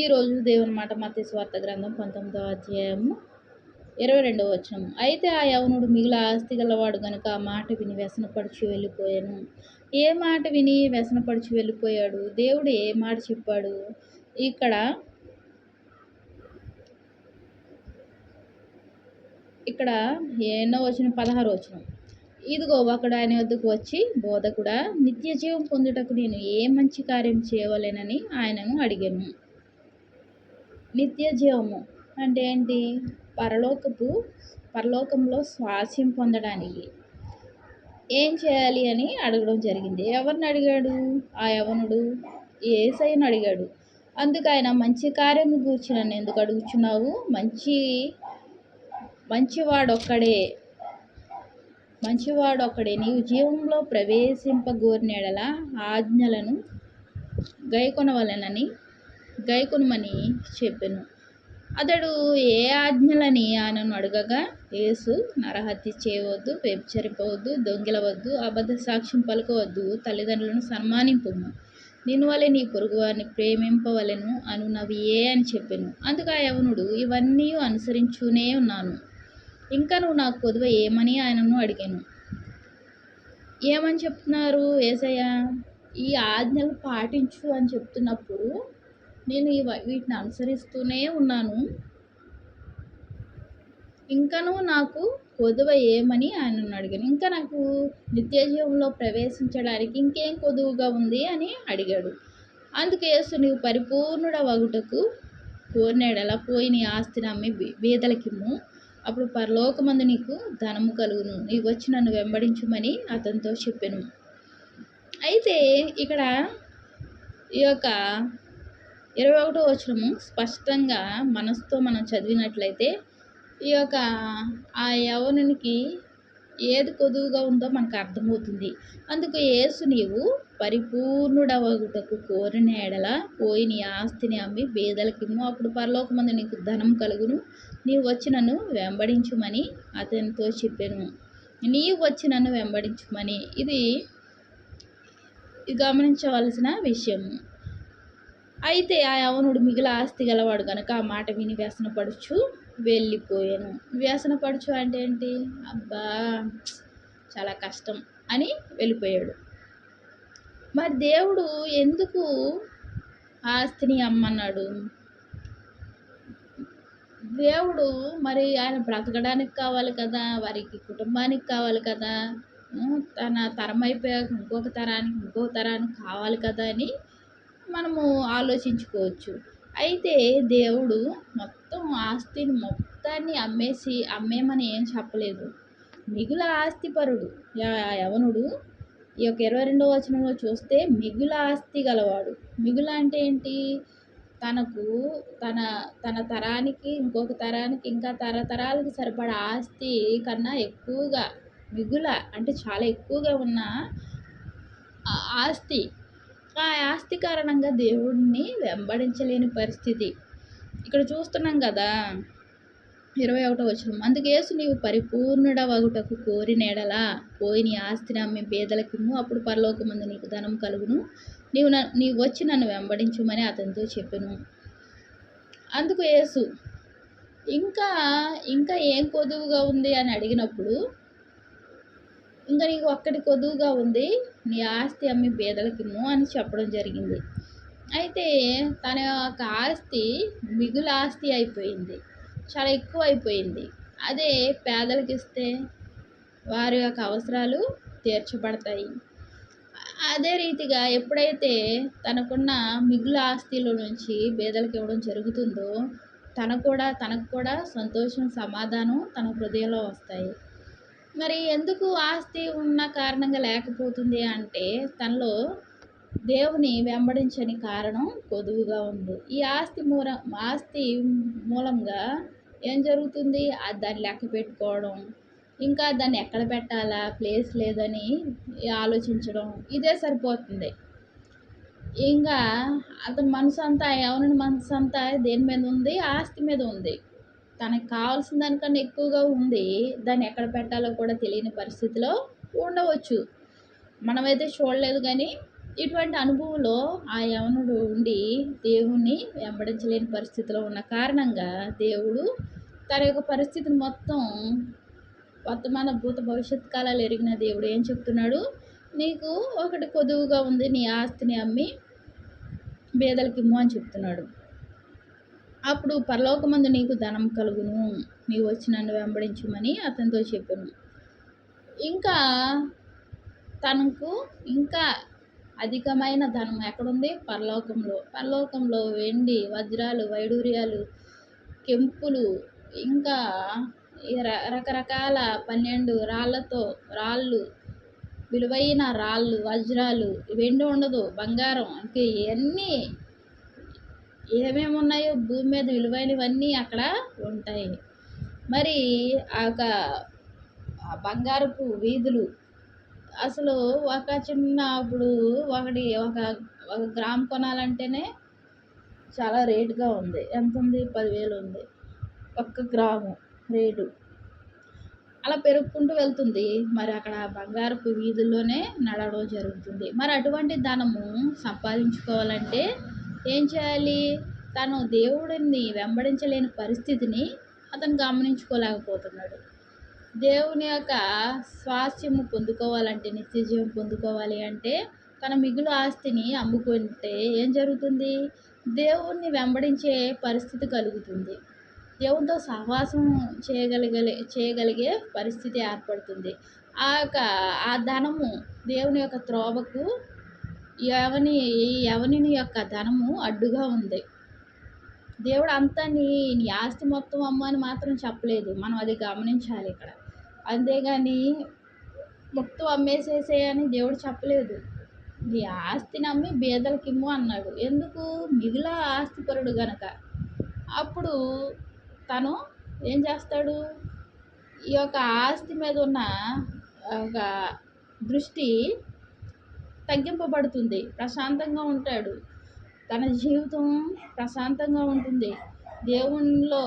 ఈరోజు దేవుని మాట మత స్వార్థ గ్రంథం పంతొమ్మిదవ అధ్యాయము ఇరవై రెండవ వచనం. అయితే ఆ యవనుడు మిగిలిన ఆస్తి గలవాడు గనుక ఆ మాట విని వ్యసనపడిచి వెళ్ళిపోయాను. ఏ మాట విని వ్యసనపడిచి వెళ్ళిపోయాడు? దేవుడు ఏ మాట చెప్పాడు? ఇక్కడ ఇక్కడ ఎన్నో వచ్చిన పదహారు వచ్చిన ఇదిగో ఒకడు ఆయన వద్దకు వచ్చి బోధకుడా నిత్య జీవం పొందుటకు నేను ఏ మంచి కార్యం చేయవలేనని ఆయనను అడిగాను. నిత్య జీవము అంటే ఏంటి? పరలోకపు పరలోకంలో స్వాస్యం పొందడానికి. ఏం చేయాలి అని అడగడం జరిగింది. ఎవరిని అడిగాడు? ఆ యవనుడు ఏసైని అడిగాడు. అందుకు ఆయన మంచి కార్యం కూర్చి నన్ను ఎందుకు అడుగుచున్నావు? మంచి మంచివాడొక్కడే. మంచివాడొక్కడే. నీవు జీవంలో ప్రవేశింపగోరినెడల ఆజ్ఞలను గైకొనవలెనని గైకునుమని చెప్పెను. అతడు ఏ ఆజ్ఞలని ఆయనను అడగగా యేసు నరహత్య చేయవద్దు వ్యభిచరిపోవద్దు దొంగిలవద్దు అబద్ధ సాక్ష్యం పలుకవద్దు తల్లిదండ్రులను సన్మానింపు దీనివల్ల నీ పొరుగువారిని ప్రేమింపవలెను అనునవి ఏ అని చెప్పాను. అందుకు ఆ యవనుడు ఇవన్నీ అనుసరించునే ఉన్నాను. ఇంకా నువ్వు నాకు కొదువ ఏమని ఆయనను అడిగాను. ఏమని చెప్తున్నారు ఏసయ్య? ఈ ఆజ్ఞలు పాటించు అని చెప్తున్నప్పుడు నేను ఈ వీటిని అనుసరిస్తూనే ఉన్నాను. ఇంకను నాకు కొదువ ఏమని నన్ను అడిగాను. ఇంకా నాకు నిత్య జీవంలో ప్రవేశించడానికి ఇంకేం కొదువుగా ఉంది అని అడిగాడు. అందుకు యేసు నీవు పరిపూర్ణుడ వగుటకు కోరినాడలా పోయి నీ ఆస్తిని అమ్మి బీదలకిమ్ము. అప్పుడు పరలోకమందు నీకు ధనము కలుగును. నీవు వచ్చి నన్ను వెంబడించుమని అతనితో చెప్పాను. అయితే ఇక్కడ ఈ యొక్క ఇరవై ఒకటో వచనము స్పష్టంగా మనసుతో మనం చదివినట్లయితే ఈ యొక్క ఆ యవనునికి ఏది కొదువుగా ఉందో మనకు అర్థమవుతుంది. అందుకు యేసు నీవు పరిపూర్ణుడవగుటకు కోరిన ఎడల పోయి నీ ఆస్తిని అమ్మి బేదలకిమ్ము అప్పుడు పరలోకమందు నీకు ధనం కలుగును. నీవు వచ్చి నన్ను వెంబడించుమని అతనితో చెప్పాను. నీవు వచ్చి నన్ను వెంబడించుమని. ఇది గమనించవలసిన విషయం అయితే ఆ యవనుడు మిగిలిన ఆస్తి గలవాడు కనుక ఆ మాట విని వ్యసనపడుచు వెళ్ళిపోయాను. వ్యసనపడుచు అంటే ఏంటి? అబ్బా చాలా కష్టం అని వెళ్ళిపోయాడు. మరి దేవుడు ఎందుకు ఆస్తిని అమ్మన్నాడు? దేవుడు మరి ఆయన బ్రతకడానికి కావాలి కదా వారికి కుటుంబానికి కావాలి కదా తన తరం అయిపోయాక ఇంకొక తరానికి ఇంకొక తరానికి కావాలి కదా అని మనము ఆలోచించుకోవచ్చు. అయితే దేవుడు మొత్తం ఆస్తిని మొత్తాన్ని అమ్మేసి అమ్మేమని ఏం చెప్పలేదు. మిగుల ఆస్తిపరుడు యవనుడు ఈ యొక్క ఇరవై రెండవ వచనంలో చూస్తే మిగుల ఆస్తి గలవాడు. మిగుల అంటే ఏంటి? తనకు తన తన తరానికి ఇంకొక తరానికి ఇంకా తరతరాలకు సరిపడా ఆస్తి కన్నా ఎక్కువగా మిగుల అంటే చాలా ఎక్కువగా ఉన్న ఆస్తి ఆ ఆస్తి కారణంగా దేవుడిని వెంబడించలేని పరిస్థితి. ఇక్కడ చూస్తున్నాం కదా ఇరవై ఒకటో వచ్చిన అందుకు యేసు నీవు పరిపూర్ణుడ వగుటకు కోరినేడలా పోయి నీ ఆస్తిని అమ్మి పేదలకిమ్ము అప్పుడు పరలోకమందు నీకు ధనం కలుగును. నీవు నీవు వచ్చి నన్ను వెంబడించుమని అతనితో చెప్పాను. అందుకు యేసు ఇంకా ఇంకా ఏం కొదువుగా ఉంది? అని అడిగినప్పుడు ఇంకా నీకు ఒక్కటి కొదువుగా ఉంది. నీ ఆస్తి అమ్మి పేదలకిమ్ము అని చెప్పడం జరిగింది. అయితే తన యొక్క ఆస్తి మిగులు ఆస్తి అయిపోయింది. చాలా ఎక్కువ అయిపోయింది. అదే పేదలకు ఇస్తే వారి యొక్క అవసరాలు తీర్చబడతాయి. అదే రీతిగా ఎప్పుడైతే తనకున్న మిగులు ఆస్తిలో నుంచి పేదలకు ఇవ్వడం జరుగుతుందో తన కూడా తనకు కూడా సంతోషం సమాధానం తన హృదయంలో వస్తాయి. మరి ఎందుకు ఆస్తి ఉన్న కారణంగా లేకపోతుంది అంటే తనలో దేవుని వెంబడించని కారణం కొదువుగా ఉంది. ఈ ఆస్తి మూల ఆస్తి మూలంగా ఏం జరుగుతుంది? దాన్ని లెక్క పెట్టుకోవడం ఇంకా దాన్ని ఎక్కడ పెట్టాలా? ప్లేస్ లేదని ఆలోచించడం ఇదే సరిపోతుంది. ఇంకా అతని మనసు అంతా ఎవరిని మనసు అంతా దేని మీద ఉంది? ఆస్తి మీద ఉంది. తనకు కావాల్సిన దానికన్నా ఎక్కువగా ఉంది దాన్ని ఎక్కడ పెట్టాలో కూడా తెలియని పరిస్థితిలో ఉండవచ్చు. మనమైతే చూడలేదు కానీ ఇటువంటి అనుభవంలో ఆ యవనుడు ఉండి దేవుణ్ణి వెంబడించలేని పరిస్థితిలో ఉన్న కారణంగా దేవుడు తన యొక్క పరిస్థితిని మొత్తం వర్తమాన భూత భవిష్యత్ కాలాలు ఎరిగిన దేవుడు ఏం చెప్తున్నాడు? నీకు ఒకటి కొదువుగా ఉంది నీ ఆస్తిని అమ్మి బేదలకి ఇమ్ము అని చెప్తున్నాడు. అప్పుడు పరలోకమందు నీకు ధనం కలుగును. నీవు వచ్చి నన్ను వెంబడించమని అతనితో చెప్పాను. ఇంకా తనకు ఇంకా అధికమైన ధనం ఎక్కడుంది? పరలోకంలో. పరలోకంలో వెండి వజ్రాలు వైడూర్యాలు కెంపులు ఇంకా రకరకాల పన్నెండు రాళ్ళతో రాళ్ళు విలువైన రాళ్ళు వజ్రాలు వెండి ఉండదు బంగారం ఇంకా ఇవన్నీ ఏమేమి ఉన్నాయో భూమి మీద విలువైనవన్నీ అక్కడ ఉంటాయి. మరి ఆ యొక్క బంగారపు వీధులు అసలు ఒక చిన్న అప్పుడు ఒకటి ఒక ఒక గ్రామ్ కొనాలంటేనే చాలా రేటుగా ఉంది. ఎంత ఉంది పదివేలు ఉంది. ఒక్క గ్రాము రేటు. అలా పెరుగుకుంటూ వెళ్తుంది. మరి అక్కడ బంగారపు వీధుల్లోనే నడవడం జరుగుతుంది. మరి అటువంటి ధనము సంపాదించుకోవాలంటే ఏం చేయాలి? తను దేవుడిని వెంబడించలేని పరిస్థితిని అతను గమనించుకోలేకపోతున్నాడు. దేవుని యొక్క స్వాస్థ్యము పొందుకోవాలంటే నిత్యజీవం పొందుకోవాలి అంటే తన మిగులు ఆస్తిని అమ్ముకుంటే ఏం జరుగుతుంది? దేవుణ్ణి వెంబడించే పరిస్థితి కలుగుతుంది. దేవునితో సహవాసం చేయగలిగలే చేయగలిగే పరిస్థితి ఏర్పడుతుంది. ఆ యొక్క ఆ ధనము దేవుని యొక్క త్రోవకు యవని యవనిని యొక్క ధనము అడ్డుగా ఉంది. దేవుడు అంతా నీ నీ ఆస్తి మొత్తం అమ్మ అని మాత్రం చెప్పలేదు. మనం అది గమనించాలి ఇక్కడ. అంతేగాని మొత్తం అమ్మేసేసేయని దేవుడు చెప్పలేదు. నీ ఆస్తిని అమ్మి బీదలకి ఇమ్ము అన్నాడు. ఎందుకు? మిగిలిన ఆస్తిపరుడు గనక. అప్పుడు తను ఏం చేస్తాడు? ఈ యొక్క ఆస్తి మీద ఉన్న ఒక దృష్టి తగ్గింపబడుతుంది. ప్రశాంతంగా ఉంటాడు. తన జీవితం ప్రశాంతంగా ఉంటుంది. దేవునిలో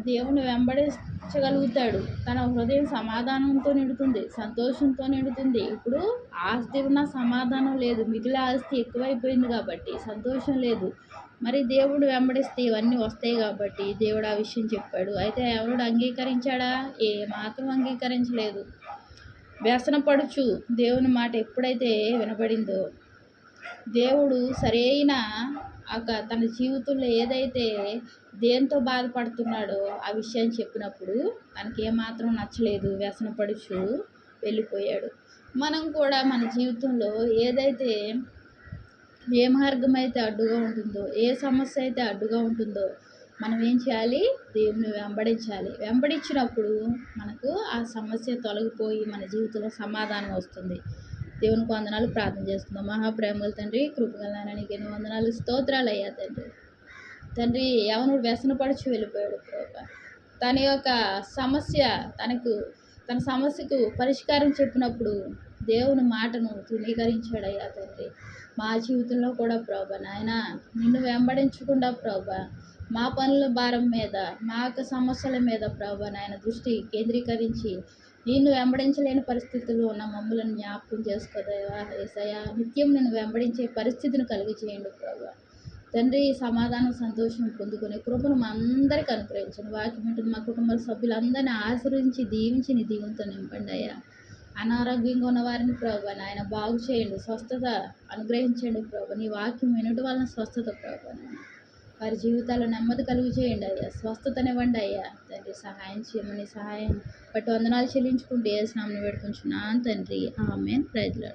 దేవుని వెంబడించగలుగుతాడు. తన హృదయం సమాధానంతో నిండుతుంది. సంతోషంతో నిండుతుంది. ఇప్పుడు ఆస్తి ఉన్న సమాధానం లేదు. మిగిలిన ఆస్తి ఎక్కువైపోయింది కాబట్టి సంతోషం లేదు. మరి దేవుడు వెంబడిస్తే ఇవన్నీ వస్తాయి కాబట్టి దేవుడు ఆ విషయం చెప్పాడు. అయితే ఎవడు అంగీకరించాడా? ఏ మాత్రం అంగీకరించలేదు. వ్యసనపడుచు దేవుని మాట ఎప్పుడైతే వినబడిందో దేవుడు సరైన ఒక తన జీవితంలో ఏదైతే దేంతో బాధపడుతున్నాడో ఆ విషయాన్ని చెప్పినప్పుడు తనకి ఏమాత్రం నచ్చలేదు వ్యసనపడుచు వెళ్ళిపోయాడు. మనం కూడా మన జీవితంలో ఏదైతే ఏ మార్గం అయితే అడ్డుగా ఉంటుందో ఏ సమస్య అయితే అడ్డుగా ఉంటుందో మనం ఏం చేయాలి? దేవుని వెంబడించాలి. వెంబడించినప్పుడు మనకు ఆ సమస్య తొలగిపోయి మన జీవితంలో సమాధానం వస్తుంది. దేవునికి వందనాలు ప్రార్థన చేస్తున్నాం. మహాప్రేమల తండ్రి కృపగలనానికి ఎన్ని వందనాలు స్తోత్రాలు అయ్యా తండ్రి. తండ్రి యవనుడు వ్యసనపడిచి వెళ్ళిపోయాడు ప్రభా. తన యొక్క సమస్య తనకు తన సమస్యకు పరిష్కారం చెప్పినప్పుడు దేవుని మాటను తృణీకరించాడయ్యా తండ్రి. మా జీవితంలో కూడా ప్రభా నాయన నిన్ను వెంబడించకుండా ప్రభా మా పనుల భారం మీద మా యొక్క సమస్యల మీద ప్రభా నాయన దృష్టి కేంద్రీకరించి నిన్ను వెంబడించలేని పరిస్థితుల్లో ఉన్న మమ్మల్ని జ్ఞాపకం చేసుకోదేవా ఏసయ్యా. నిత్యం నేను వెంబడించే పరిస్థితిని కలిగి చేయండి ప్రభా. తండ్రి సమాధానం సంతోషం పొందుకునే కృపను మా అందరికీ అనుగ్రహించండి. వాక్యం మా కుటుంబ సభ్యులందరినీ ఆశ్రయించి దీవించి నీ దీవులతో నింపండి అయ్యా. అనారోగ్యంగా ఉన్న వారిని ప్రభు నాయన బాగు చేయండి. స్వస్థత అనుగ్రహించండి ప్రభు. నీ వాక్యం వినటం వలన స్వస్థత ప్రభు నాయన. వారి జీవితాల్లో నెమ్మది కలుగు చేయండి అయ్యా. స్వస్థతనివ్వండి అయ్యా. తండ్రి సహాయం చేయమని సహాయం బట్టి వందనాలు చెల్లించుకుంటూ ఏ స్నామని పెట్టుకుంటున్నాను తండ్రి ఆమె ప్రజలు